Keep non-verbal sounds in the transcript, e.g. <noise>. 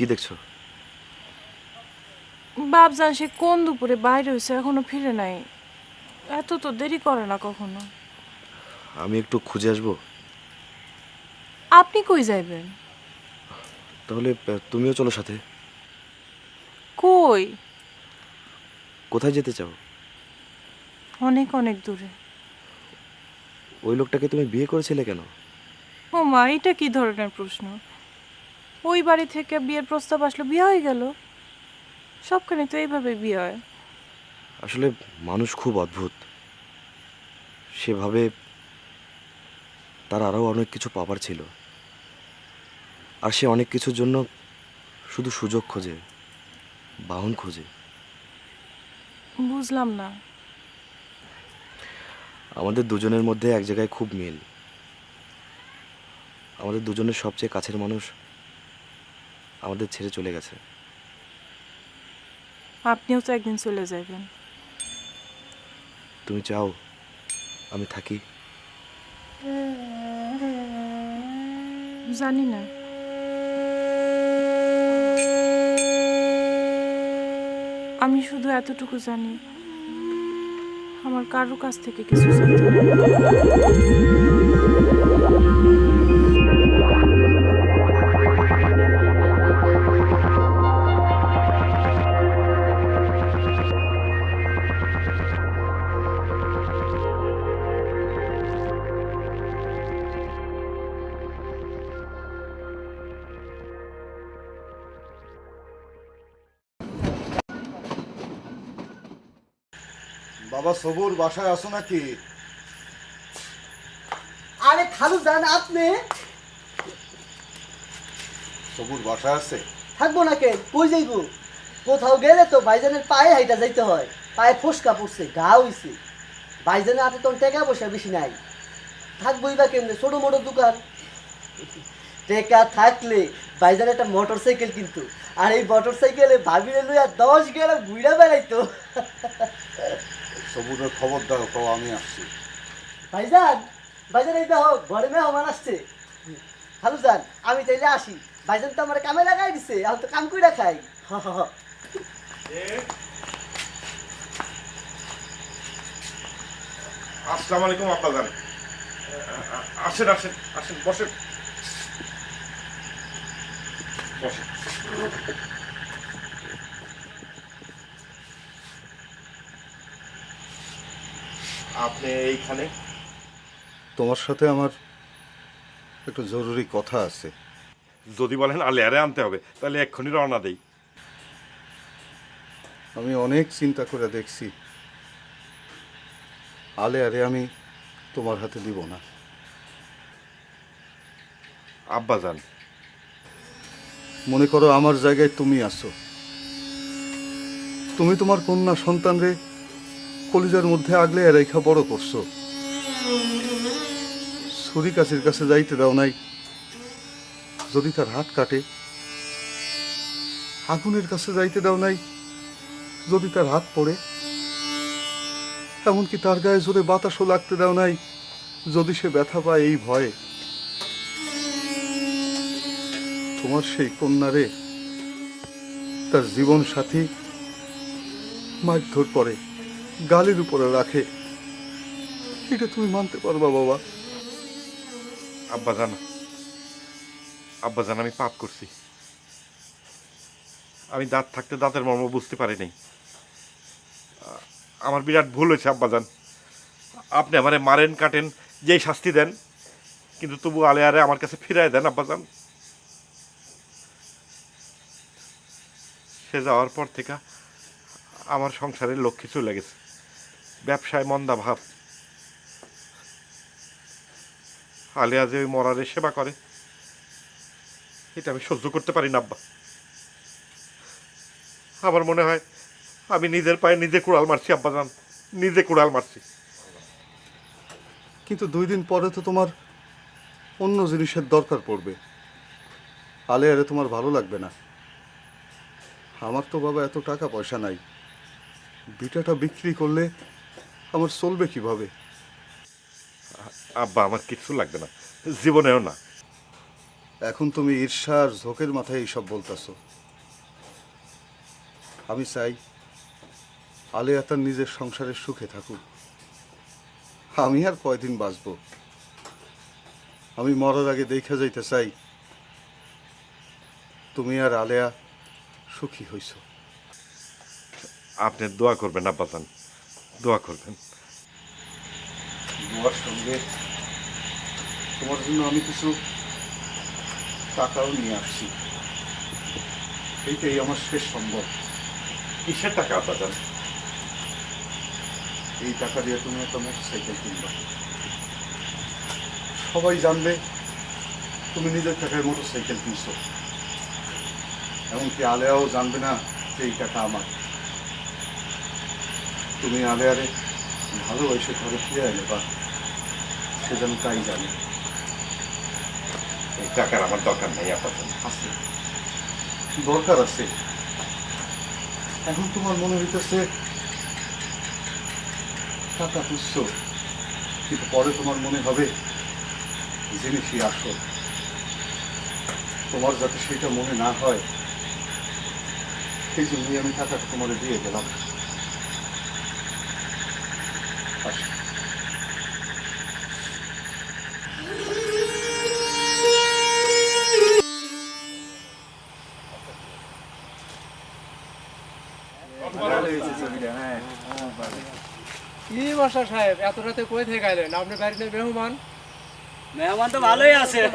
কি দেখছ? বাপজান সে কোন দুপুরে বাইরে হয়েছে এখনও ফিরে নাই। এত তো দেরি করে না কখনো। আমি একটু খুঁজে আসব। আপনি কই যাইবেন? তাহলে আহ, তুমিও চলো সাথে। কই? কোথায় যেতে চাও? অনেক অনেক দূরে। ওই লোকটাকে তুমি বিয়ে করেছিলে কেন? ও মা এটা কি ধরনের প্রশ্ন? ওই বাড়ি থেকে বিয়ের প্রস্তাব আসলো বিয়ে হয়ে গেল। সবখানে তো এইভাবে বিয়ে হয়। আসলে মানুষ খুব অদ্ভুত। সেভাবে তার আরও অনেক কিছু পাবার ছিল। আর সে অনেক কিছুর জন্য শুধু সুযোগ খোঁজে বাহন খোঁজে। বুঝলাম না। আমাদের দুজনের মধ্যে এক জায়গায় খুব মিল। আমাদের দুজনের সবচেয়ে কাছের মানুষ আমাদের ছেড়ে চলে গেছে। আপনিও তো একদিন চলে যাবেন। তুমি চাও আমি থাকি? জানি না। আমি শুধু এতটুকু জানি আমার কারও কাছ থেকে কিছু জানতে বাবা সবুর বাসায় আসো নাকি? আরে খালু যান আপনি? সবুর বাসায় আছে? থাকব না কেন কই যাইবো? কোথাও গেলে তো ভাইজানের পায়ে হাইটা যাইতে হয়। পায়ে ফসকা পড়ছে গা হইছে ভাইজানের হাতে তখন টেকা পয়সা বেশি নাই। থাকবোই বা কেমনে? ছোট মোটো দোকান। টেকা থাকলে ভাইজান একটা মোটর সাইকেল কিন্তু। আর এই মোটর সাইকেলে ভাবিরে লইয়া দশ গেলে ঘুরে বেড়াইতো। সবুরের খবর দাও কও আমি আসছি। ভাইজান ভাইজান এই দেখো ঘরে মেহমান আসছে। খালু যান আমি তাইলে আসি। ভাইজান তো আমার কামে লাগাই দিছে আমি তো কাম কইরা খাই। হ হ হ। আসসালামু আলাইকুম আব্বাজান আসেন আসেন আসেন বসেন। বসেন। আপনি এইখানে? তোমার সাথে আমার একটু জরুরি কথা আছে। যদি বলেন আলেয়ারে আনতে হবে তাহলে এক্ষুনি রওনা দেই। আমি অনেক চিন্তা করে দেখছি। আলে আরে আমি তোমার হাতে দিব না। আব্বাজান মনে করো আমার জায়গায় তুমি আসো তুমি তোমার কন্যা সন্তানরে কলিজার মধ্যে আগলে রেখা বড় করছ। ছুরি কাছের কাছে যাইতে দাও নাই। যদি তার হাত কাটে, আগুনের কাছে যাইতে দাও নাই। যদি তার হাত পড়ে, এমনকি তার গায়ে জোরে বাতাসও লাগতে দাও নাই। যদি সে ব্যথা পায় এই ভয়ে, তোমার সেই কন্যারে, তার জীবন সাথী মারধর করে। গালির উপরে রাখে। এটা তুমি মানতে পারবা, বাবা। আব্বাজান আব্বাজান, আমি পাপ করছি। আমি দাঁত থাকতে দাঁতের মর্ম বুঝতে পারি নাই আমার বিরাট ভুল হয়েছে, আব্বাজান। আপনি আমারে মারেন, কাটেন, যেই শাস্তি দেন, কিন্তু তবু আলে আরে আমার কাছে ফিরায় দেন আব্বা আব্বাজান। সে যাওয়ার পর থেকে আমার সংসারের লক্ষ্যে চলে গেছে। ব্যবসায় মন্দা ভাব। আলিয়া যে ওই মরারে সেবা করে, এটা আমি সহ্য করতে পারি না, আব্বা। আমার মনে হয় আমি নিজের পায়ে নিজে কুড়াল মারছি, আব্বা জান, নিজে কুড়াল মারছি। কিন্তু দুই দিন পরে তো তোমার অন্য জিনিসের দরকার পড়বে। আলে আরে তোমার ভালো লাগবে না। আমার তো বাবা এত টাকা পয়সা নাই। বিটাটা বিক্রি করলে আমার চলবে কীভাবে? আব্বা আমার কিচ্ছু লাগবে না। জীবনেও না। এখন তুমি ঈর্ষার ঝোঁকের মাথায় এইসব বলতেছো। আমি চাই আলেয়া তার নিজের সংসারের সুখে থাকুক। আমি আর কয়দিন বাঁচব? আমি মরার আগে দেখে যাইতে চাই তুমি আর আলেয়া সুখী হইছ। আপনি দোয়া করবেন আব্বাজান। দোয়া করবেন। তোমার সঙ্গে তোমার জন্য আমি কিছু টাকাও নিয়ে আসছি। এইটাই আমার শেষ সম্ভব কিসের টাকা আব্বাজান এই টাকা দিয়ে তুমি একটা মোটর সাইকেল কিনবা। সবাই জানবে তুমি নিজের টাকায় মোটর সাইকেল কিনছো। এমনকি আলেয়াও জানবে না যে এই টাকা আমার। তুমি আলেয়ারে ভালোবেসে ঘরে ফিরে এলে বা সে যেন তাই জানে। এই টাকার আমার দরকার নেই আব্বাজান আছে। দরকার আছে। এখন তোমার মনে হইতেছে টাকা তুচ্ছ কিন্তু পরে তোমার মনে হবে জিনিসই আসল। তোমার যাতে সেটা মনে না হয় সেই জন্যই আমি টাকাটা তোমার দিয়ে গেলাম। সমস্যা সাহেব এত রাতে কই থেকে গেলেন আপনি বাড়িতে মেহমান? মেহমান তো ভালোই আছে। <laughs>